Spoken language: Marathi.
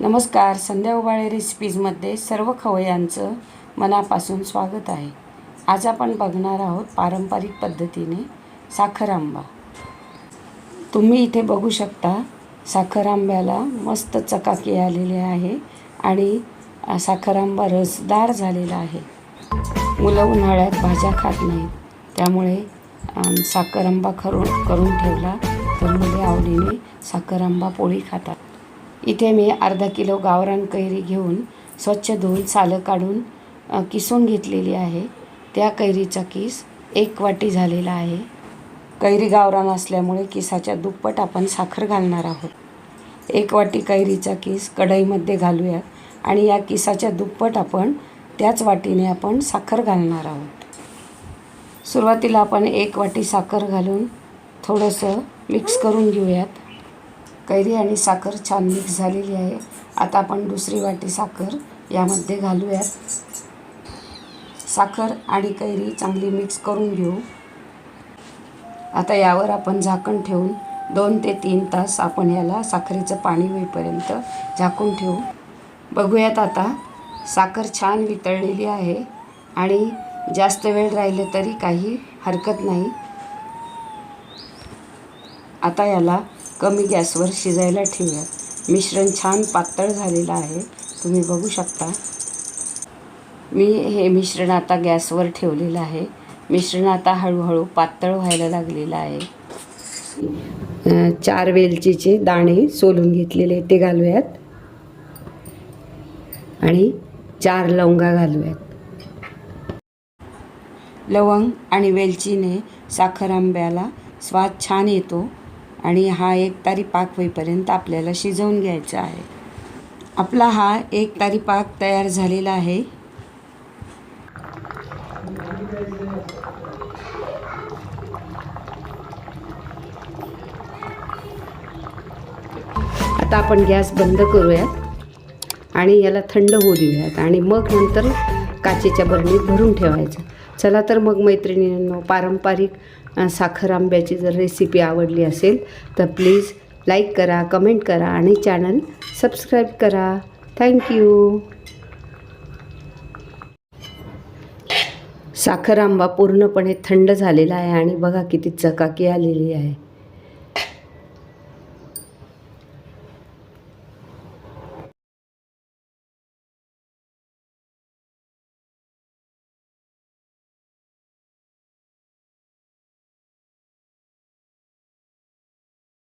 नमस्कार संध्या उबाळे रेसिपीजमध्ये सर्व खवयांचं मनापासून स्वागत आहे. आज आपण बघणार आहोत पारंपरिक पद्धतीने साखर आंबा. तुम्ही इथे बघू शकता साखर आंब्याला मस्त चकाकी आलेली आहे आणि साखर आंबा रसदार झालेला आहे. मुलं उन्हाळ्यात भाज्या खात नाहीत त्यामुळे साखर आंबा करून करून ठेवला तर मुले आवडीने साखर आंबा पोळी खातात. इथे मी अर्धा किलो गावरान कैरी घेऊन स्वच्छ धुवून सालं काढून किसून घेतलेली आहे. त्या कैरीचा किस एक वाटी झालेला आहे. कैरी गावरान असल्यामुळे किसाच्या दुप्पट आपण साखर घालणार आहोत. एक वाटी कैरीचा किस कढईमध्ये घालूयात आणि या किसाच्या दुप्पट आपण त्याच वाटीने आपण साखर घालणार आहोत. सुरुवातीला आपण एक वाटी साखर घालून थोडंसं मिक्स करून घेऊयात. कैरी आणि साखर छान मिक्स झालेली आहे. आता आपण दुसरी वाटी साखर यामध्ये घालूयात. साखर आणि कैरी चांगली मिक्स करून घेऊ. आता यावर आपण झाकण ठेवून दोन ते तीन तास आपण याला साखरेचं पाणी होईपर्यंत झाकून ठेवू. बघूयात आता साखर छान वितळलेली आहे आणि जास्त वेळ राहिलं तरी काही हरकत नाही. आता याला कमी गॅसवर शिजायला ठेवूयात मिश्रण छान पातळ झालेलं आहे. तुम्ही बघू शकता. मी हे मिश्रण आता गॅसवर ठेवलेलं आहे. मिश्रण आता हळूहळू पातळ व्हायला लागलेलं आहे. चार वेलचीचे दाणे सोलून घेतलेले ते घालूयात. आणि चार लवंगा घालूयात. लवंग आणि वेलचीने साखर आंब्याला स्वाद छान येतो. आणि हा एक तारी पाक होईपर्यंत आपल्याला शिजवून घ्यायचा आहे. आपला हा एक तारी पाक तयार झालेला आहे. आता आपण गॅस बंद करूयात आणि याला थंड होऊ देऊयात आणि मग नंतर काचेच्या बरणीत भरून ठेवायचं. चला तर मग मैत्रिणींनो पारंपरिक साखर आंब्याची जर रेसिपी आवडली असेल तर प्लीज लाईक करा कमेंट करा आणि चॅनल सबस्क्राईब करा. थँक्यू साखर आंबा पूर्णपणे थंड झालेला आहे आणि बघा किती चकाकी आलेली आहे.